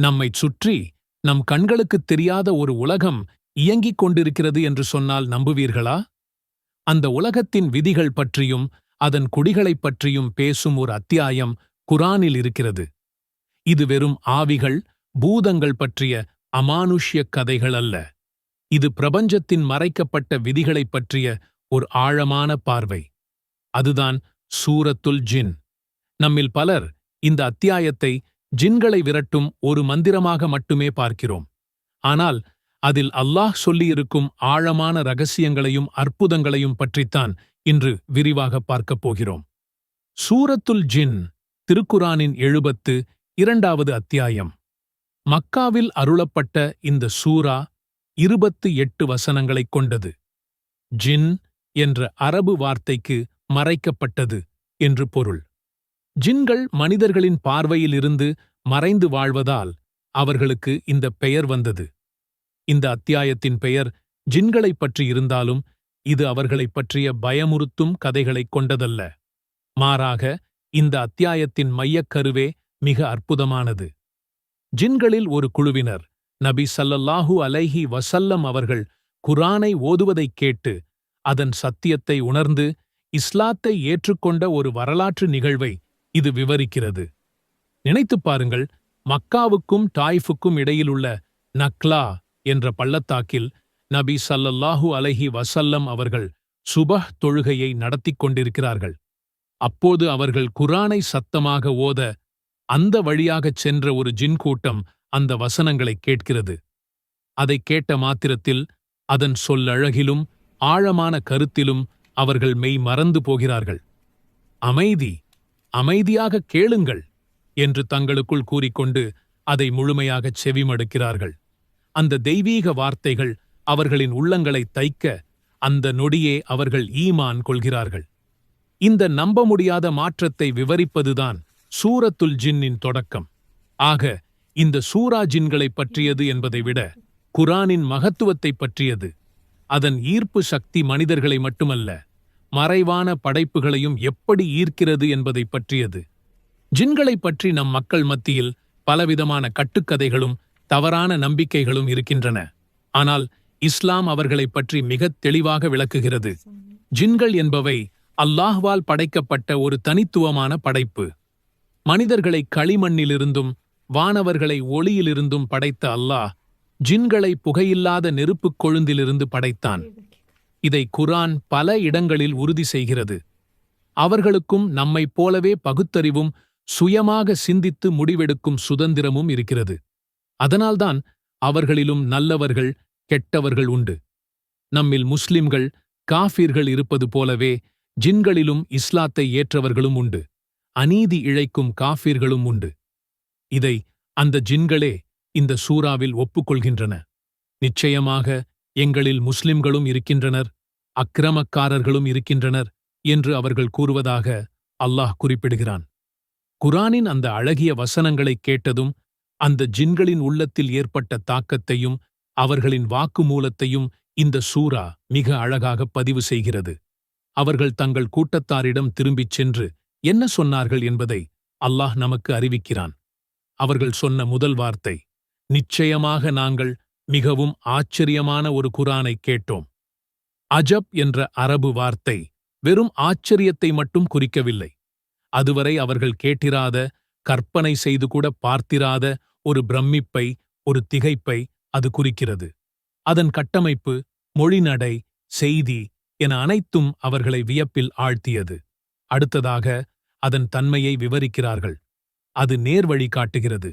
நம்மைச் சுற்றி நம் கண்களுக்குத் தெரியாத ஒரு உலகம் இயங்கிக் கொண்டிருக்கிறது என்று சொன்னால் நம்புவீர்களா? அந்த உலகத்தின் விதிகள் பற்றியும் அதன் குடிகளைப் பற்றியும் பேசும் ஒரு அத்தியாயம் குரானில் இருக்கிறது. இது வெறும் ஆவிகள் பூதங்கள் பற்றிய அமானுஷ்ய கதைகள் அல்ல. இது பிரபஞ்சத்தின் மறைக்கப்பட்ட விதிகளைப் பற்றிய ஒரு ஆழமான பார்வை. அதுதான் சூரத்துல் ஜின். நம்மில் பலர் இந்த அத்தியாயத்தை ஜின்களை விரட்டும் ஒரு மந்திரமாக மட்டுமே பார்க்கிறோம். ஆனால் அதில் அல்லாஹ் சொல்லியிருக்கும் ஆழமான ரகசியங்களையும் அற்புதங்களையும் பற்றித்தான் இன்று விரிவாக பார்க்கப் போகிறோம். சூரத்துல் ஜின் திருக்குரானின் எழுபத்து இரண்டாவது அத்தியாயம். மக்காவில் அருளப்பட்ட இந்த சூரா இருபத்து எட்டு வசனங்களைக் கொண்டது. ஜின் என்ற அரபு வார்த்தைக்கு மறைக்கப்பட்டது என்று பொருள். ஜின்கள் மனிதர்களின் பார்வையிலிருந்து மறைந்து வாழ்வதால் அவர்களுக்கு இந்த பெயர் வந்தது. இந்த அத்தியாயத்தின் பெயர் ஜின்களைப் பற்றி இருந்தாலும் இது அவர்களைப் பற்றிய பயமுறுத்தும் கதைகளைக் கொண்டதல்ல. மாறாக இந்த அத்தியாயத்தின் மையக்கருவே மிக அற்புதமானது. ஜின்களில் ஒரு குழுவினர் நபி சல்லல்லாஹு அலைஹி வசல்லம் அவர்கள் குரானை ஓதுவதைக் கேட்டு அதன் சத்தியத்தை உணர்ந்து இஸ்லாத்தை ஏற்றுக்கொண்ட ஒரு வரலாற்று நிகழ்வை இது விவரிக்கிறது. நினைத்துப் பாருங்கள் மக்காவுக்கும் டாய்ஃபுக்கும் இடையிலுள்ள நக்லா என்ற பள்ளத்தாக்கில் நபி சல்லல்லாஹு அலைஹி வசல்லம் அவர்கள் சுபஹ் தொழுகையை நடத்திக் கொண்டிருக்கிறார்கள். அப்போது அவர்கள் குரானை சத்தமாக ஓத அந்த வழியாகச் சென்ற ஒரு ஜின் கூட்டம் அந்த வசனங்களை கேட்கிறது. அதைக் கேட்ட மாத்திரத்தில் அதன் சொல்லழகிலும் ஆழமான கருத்திலும் அவர்கள் மெய் மறந்து போகிறார்கள். அமைதி! அமைதியாக கேளுங்கள் என்று தங்களுக்குள் கூறிக்கொண்டு அதை முழுமையாகச் செவிமடுக்கிறார்கள். அந்த தெய்வீக வார்த்தைகள் அவர்களின் உள்ளங்களை தைக்க அந்த நொடியே அவர்கள் ஈமான் கொள்கிறார்கள். இந்த நம்ப முடியாத மாற்றத்தை விவரிப்பதுதான் சூரத்துல் ஜின்னின் தொடக்கம். ஆக இந்த சூரா ஜின்களைப் பற்றியது என்பதை விட குரானின் மகத்துவத்தைப் பற்றியது. அதன் ஈர்ப்பு சக்தி மனிதர்களை மட்டுமல்ல மறைவான படைப்புகளையும் எப்படி ஈர்க்கிறது என்பதைப் பற்றியது. ஜின்களைப் பற்றி நம் மக்கள் மத்தியில் பலவிதமான கட்டுக்கதைகளும் தவறான நம்பிக்கைகளும் இருக்கின்றன. ஆனால் இஸ்லாம் அவர்களைப் பற்றி மிகத் தெளிவாக விளக்குகிறது. ஜின்கள் என்பவை அல்லாஹ்வால் படைக்கப்பட்ட ஒரு தனித்துவமான படைப்பு. மனிதர்களை களிமண்ணிலிருந்தும் வானவர்களை ஒளியிலிருந்தும் படைத்த அல்லாஹ் ஜின்களை புகையில்லாத நெருப்புக் கொழுந்திலிருந்து படைத்தான். இதை குரான் பல இடங்களில் உறுதி செய்கிறது. அவர்களுக்கும் நம்மைப் போலவே பகுத்தறிவும் சுயமாக சிந்தித்து முடிவெடுக்கும் சுதந்திரமும் இருக்கிறது. அதனால்தான் அவர்களிலும் நல்லவர்கள் கெட்டவர்கள் உண்டு. நம்மில் முஸ்லிம்கள் காஃபீர்கள் இருப்பது போலவே ஜின்களிலும் இஸ்லாத்தை ஏற்றவர்களும் உண்டு. அநீதி இழைக்கும் காஃபீர்களும் உண்டு. இதை அந்த ஜின்களே இந்த சூறாவில் ஒப்புக்கொள்கின்றன. நிச்சயமாக எங்களில் முஸ்லிம்களும் இருக்கின்றனர் அக்கிரமக்காரர்களும் இருக்கின்றனர் என்று அவர்கள் கூறுவதாக அல்லாஹ் குறிப்பிடுகிறான். குரானின் அந்த அழகிய வசனங்களைக் கேட்டதும் அந்த ஜின்களின் உள்ளத்தில் ஏற்பட்ட தாக்கத்தையும் அவர்களின் வாக்குமூலத்தையும் இந்த சூரா மிக அழகாக பதிவு செய்கிறது. அவர்கள் தங்கள் கூட்டத்தாரிடம் திரும்பிச் சென்று என்ன சொன்னார்கள் என்பதை அல்லாஹ் நமக்கு அறிவிக்கிறான். அவர்கள் சொன்ன முதல் வார்த்தை நிச்சயமாக நாங்கள் மிகவும் ஆச்சரியமான ஒரு குரானை கேட்டோம். அஜப் என்ற அரபு வார்த்தை வெறும் ஆச்சரியத்தை மட்டும் குறிக்கவில்லை. அதுவரை அவர்கள் கேட்டிராத கற்பனை செய்து கூட பார்த்திராத ஒரு பிரமிப்பை ஒரு திகைப்பை அது குறிக்கிறது. அதன் கட்டமைப்பு மொழிநடை செய்தி என அனைத்தும் அவர்களை வியப்பில் ஆழ்த்தியது. அடுத்ததாக அதன் தன்மையை விவரிக்கிறார்கள். அது நேர்வழி காட்டுகிறது.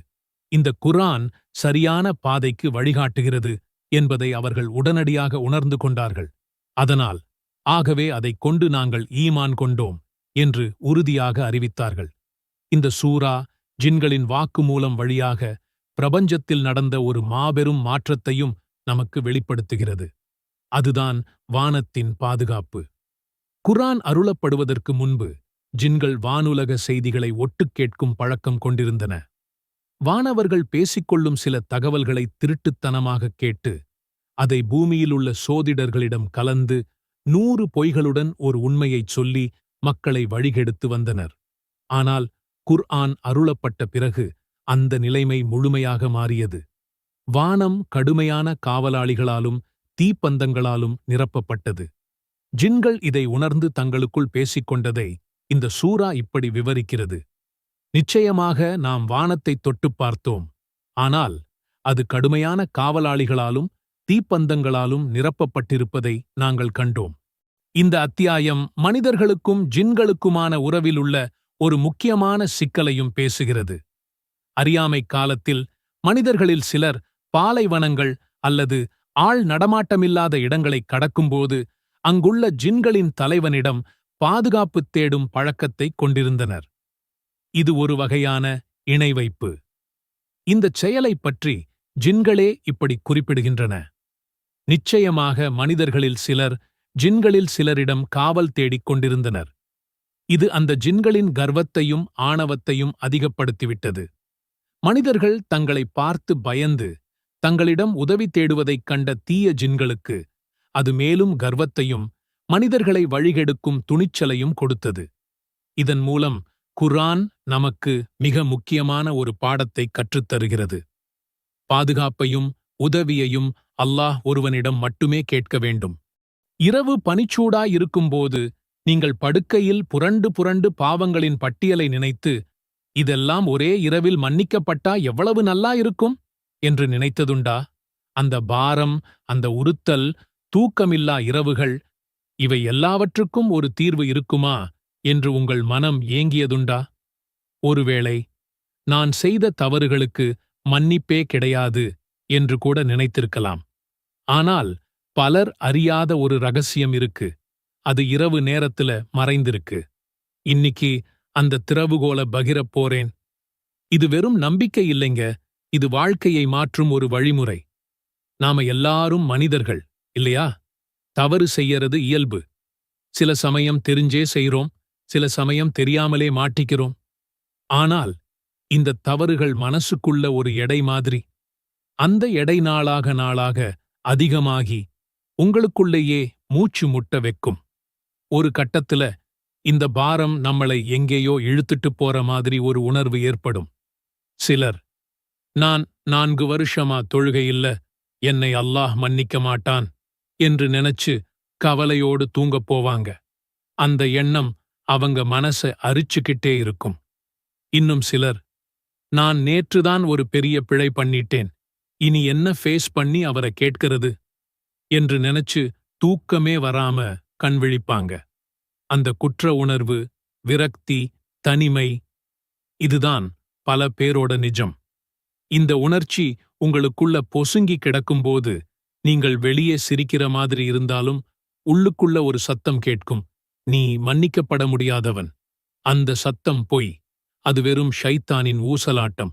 இந்த குரான் சரியான பாதைக்கு வழிகாட்டுகிறது என்பதை அவர்கள் உடனடியாக உணர்ந்து கொண்டார்கள். அதனால் ஆகவே அதைக் கொண்டு நாங்கள் ஈமான் கொண்டோம் என்று உறுதியாக அறிவித்தார்கள். இந்த சூரா ஜின்களின் வாக்குமூலம் வழியாக பிரபஞ்சத்தில் நடந்த ஒரு மாபெரும் மாற்றத்தையும் நமக்கு வெளிப்படுத்துகிறது. அதுதான் வானத்தின் பாதுகாப்பு. குரான் அருளப்படுவதற்கு முன்பு ஜின்கள் வானுலக செய்திகளை ஒட்டுக் கேட்கும் பழக்கம் கொண்டிருந்தன. வானவர்கள் பேசிக்கொள்ளும் சில தகவல்களை திருட்டுத்தனமாகக் கேட்டு அதை பூமியிலுள்ள சோதிடர்களிடம் கலந்து நூறு பொய்களுடன் ஒரு உண்மையைச் சொல்லி மக்களை வழிகெடுத்து வந்தனர். ஆனால் குர்ஆன் அருளப்பட்ட பிறகு அந்த நிலைமை முழுமையாக மாறியது. வானம் கடுமையான காவலாளிகளாலும் தீப்பந்தங்களாலும் நிரப்பப்பட்டது. ஜின்கள் இதை உணர்ந்து தங்களுக்குள் பேசிக்கொண்டதை இந்த சூரா இப்படி விவரிக்கிறது. நிச்சயமாக நாம் வானத்தை தொட்டுப் பார்த்தோம். ஆனால் அது கடுமையான காவலாளிகளாலும் தீப்பந்தங்களாலும் நிரப்பப்பட்டிருப்பதை நாங்கள் கண்டோம். இந்த அத்தியாயம் மனிதர்களுக்கும் ஜின்களுக்குமான உறவில் உள்ள ஒரு முக்கியமான சிக்கலையும் பேசுகிறது. அறியாமை காலத்தில் மனிதர்களில் சிலர் பாலைவனங்கள் அல்லது ஆள் நடமாட்டமில்லாத இடங்களை கடக்கும்போது அங்குள்ள ஜின்களின் தலைவனிடம் பாதுகாப்பு தேடும் பழக்கத்தைக் கொண்டிருந்தனர். இது ஒரு வகையான இணைவைப்பு. இந்தச் செயலைப் பற்றி ஜின்களே இப்படி குறிப்பிடுகின்றன. நிச்சயமாக மனிதர்களில் சிலர் ஜின்களில் சிலரிடம் காவல் தேடிக் கொண்டிருந்தனர். இது அந்த ஜின்களின் கர்வத்தையும் ஆணவத்தையும் அதிகப்படுத்திவிட்டது. மனிதர்கள் தங்களை பார்த்து பயந்து தங்களிடம் உதவி தேடுவதைக் கண்ட தீய ஜின்களுக்கு அது மேலும் கர்வத்தையும் மனிதர்களை வழிகெடுக்கும் துணிச்சலையும் கொடுத்தது. இதன் மூலம் குர்ஆன் நமக்கு மிக முக்கியமான ஒரு பாடத்தை கற்றுத்தருகிறது. பாதுகாப்பையும் உதவியையும் அல்லாஹ் ஒருவனிடம் மட்டுமே கேட்க வேண்டும். இரவு பனிச்சூடாயிருக்கும்போது நீங்கள் படுக்கையில் புரண்டு புரண்டு பாவங்களின் பட்டியலை நினைத்து இதெல்லாம் ஒரே இரவில் மன்னிக்கப்பட்டா எவ்வளவு நல்லா இருக்கும்? என்று நினைத்ததுண்டா? அந்த பாரம் அந்த உறுத்தல் தூக்கமில்லா இரவுகள் இவை எல்லாவற்றுக்கும் ஒரு தீர்வு இருக்குமா? என்று உங்கள் மனம் ஏங்கியதுண்டா? ஒருவேளை நான் செய்த தவறுகளுக்கு மன்னிப்பே கிடையாது என்று கூட நினைத்திருக்கலாம். ஆனால் பலர் அறியாத ஒரு ரகசியம் இருக்கு. அது இரவு நேரத்துல மறைந்திருக்கு. இன்னிக்கு அந்த திறவுகோல பகிரப் போறேன். இது வெறும் நம்பிக்கை இல்லைங்க. இது வாழ்க்கையை மாற்றும் ஒரு வழிமுறை. நாம எல்லாரும் மனிதர்கள் இல்லையா? தவறு செய்யறது இயல்பு. சில சமயம் தெரிஞ்சே செய்றோம். சில சமயம் தெரியாமலே மாட்டிக்கிறோம். ஆனால் இந்த தவறுகள் மனசுக்குள்ள ஒரு எடை மாதிரி. அந்த எடை நாளாக நாளாக அதிகமாகி உங்களுக்குள்ளேயே மூச்சு முட்ட வைக்கும். ஒரு கட்டத்துல இந்த பாரம் நம்மளை எங்கேயோ இழுத்துட்டு போற மாதிரி ஒரு உணர்வு ஏற்படும். சிலர் நான் நான்கு வருஷமா தொழுகையில்ல என்னை அல்லாஹ் மன்னிக்க மாட்டான் என்று நினைச்சு கவலையோடு தூங்கப் போவாங்க. அந்த எண்ணம் அவங்க மனச அரிச்சுக்கிட்டே இருக்கும். இன்னும் சிலர் நான் நேற்றுதான் ஒரு பெரிய பிழை பண்ணிட்டேன். இனி என்ன ஃபேஸ் பண்ணி அவரை கேட்கிறது? என்று நினைச்சு தூக்கமே வராம கண்விழிப்பாங்க அந்த குற்ற உணர்வு விரக்தி தனிமை இதுதான் பல பேரோட நிஜம். இந்த உணர்ச்சி உங்களுக்குள்ள பொசுங்கி கிடக்கும்போது நீங்கள் வெளியே சிரிக்கிற மாதிரி இருந்தாலும் உள்ளுக்குள்ள ஒரு சத்தம் கேட்கும். நீ மன்னிக்கப்பட முடியாதவன். அந்த சத்தம் பொய். அது வெறும் ஷைத்தானின் ஊசலாட்டம்.